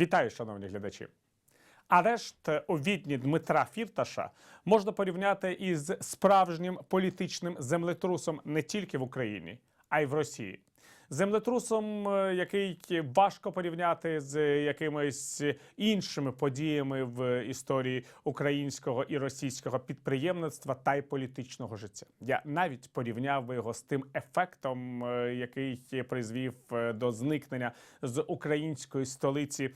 Вітаю, шановні глядачі. Арешт у відні Дмитра Фірташа можна порівняти із справжнім політичним землетрусом не тільки в Україні, а й в Росії. Землетрусом, е, який важко порівняти з якимись іншими подіями в історії українського і російського підприємництва та й політичного життя. Я навіть порівняв би його з тим ефектом, е, який призвів е, до зникнення з української столиці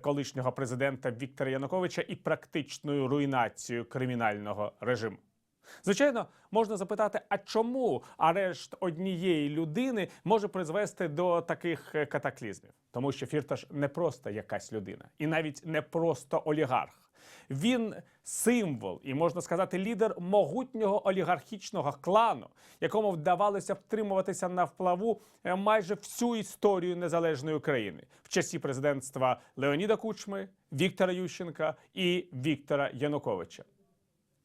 колишнього президента Віктора Януковича і практичною руйнацією кримінального режиму. Звичайно, можна запитати, а чому арешт однієї людини може призвести до таких е, катаклізмів? Тому що Фірташ не просто якась людина, і навіть не просто олігарх. Він символ і можна сказати лідер могутнього олігархічного клану, якому вдавалося втримуватися на вплаву е, майже всю історію незалежної України в часі президентства Леоніда Кучми, Віктора Ющенка і Віктора Януковича.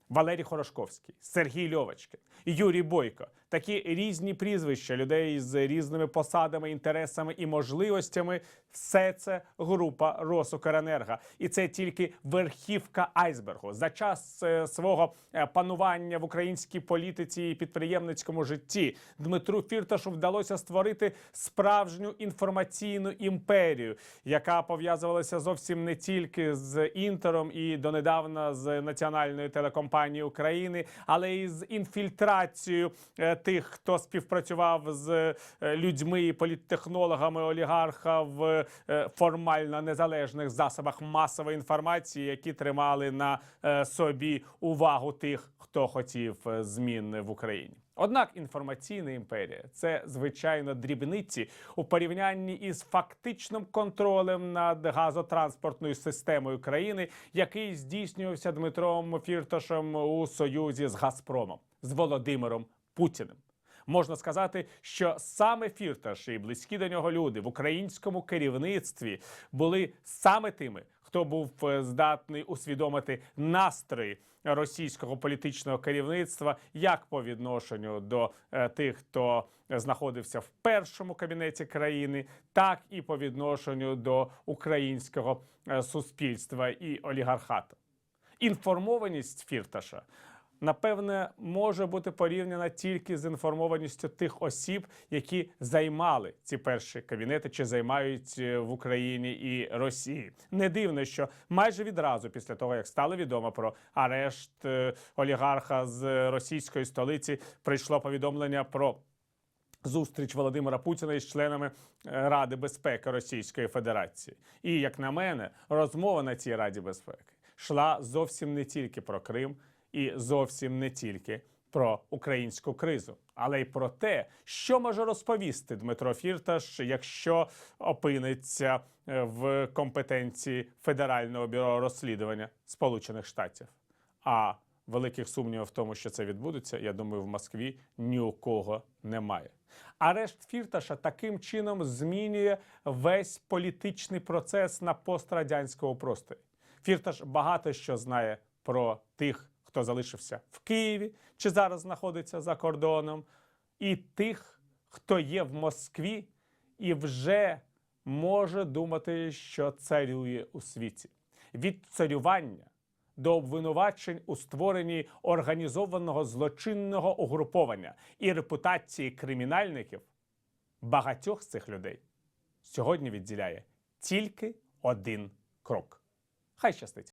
Валерій Хорошковський, Сергій Льовочкин, Юрій Бойко такі різні прізвища людей з різними посадами, інтересами і можливостями. Все це група Росукренерго. І це тільки верхівка айсбергу. За час е, свого е, панування в українській політиці і підприємницькому житті Дмитру Фірташу вдалося створити справжню інформаційну імперію, яка пов'язувалася зовсім не тільки з інтером і донедавна з національною телекомпанією України, але й з інфільтрацією е, тих, хто співпрацював з е, людьми і політтехнологами олігарха в е, формально незалежних засобах масової інформації, які тримали на е, собі увагу тих, хто хотів змін в Україні. Однак інформаційна імперія це звичайно дрібниці у порівнянні із фактичним контролем над газотранспортною системою країни, який здійснювався Дмитром Фірташем у союзі з Газпромом з Володимиром Путіним. Можна сказати, що саме Фірташ і близькі до нього люди в українському керівництві були саме тими, хто був е, здатний усвідомити настрої російського політичного керівництва як по відношенню до е, тих, хто знаходився в першому кабінеті країни, так і по відношенню до українського е, суспільства і олігархату. Інформованість Фірташа напевне може бути порівняна тільки з інформованістю тих осіб, які займали ці перші кабінети чи займають е, в Україні і Росії. Не дивно, що майже відразу після того, як стало відомо про арешт е, олігарха з російської столиці, прийшло повідомлення про. Зустріч Володимира Путіна із членами е, Ради безпеки Російської Федерації, і як на мене, розмова на цій Раді безпеки йшла зовсім не тільки про Крим і зовсім не тільки про українську кризу, але й про те, що може розповісти Дмитро Фірташ, якщо опиниться е, в компетенції Федерального бюро розслідування Сполучених Штатів. А великих сумнівів в тому, що це відбудеться, я думаю, в Москві ні у кого немає. Арешт Фірташа таким чином змінює весь політичний процес на пострадянському просторі. Фірташ багато що знає про тих, хто залишився в Києві чи зараз знаходиться за кордоном, і тих, хто є в Москві і вже може думати, що царює у світі. Від царювання до обвинувачень у створенні організованого злочинного угруповання і репутації кримінальників багатьох з цих людей сьогодні відділяє тільки один крок. Хай щастить.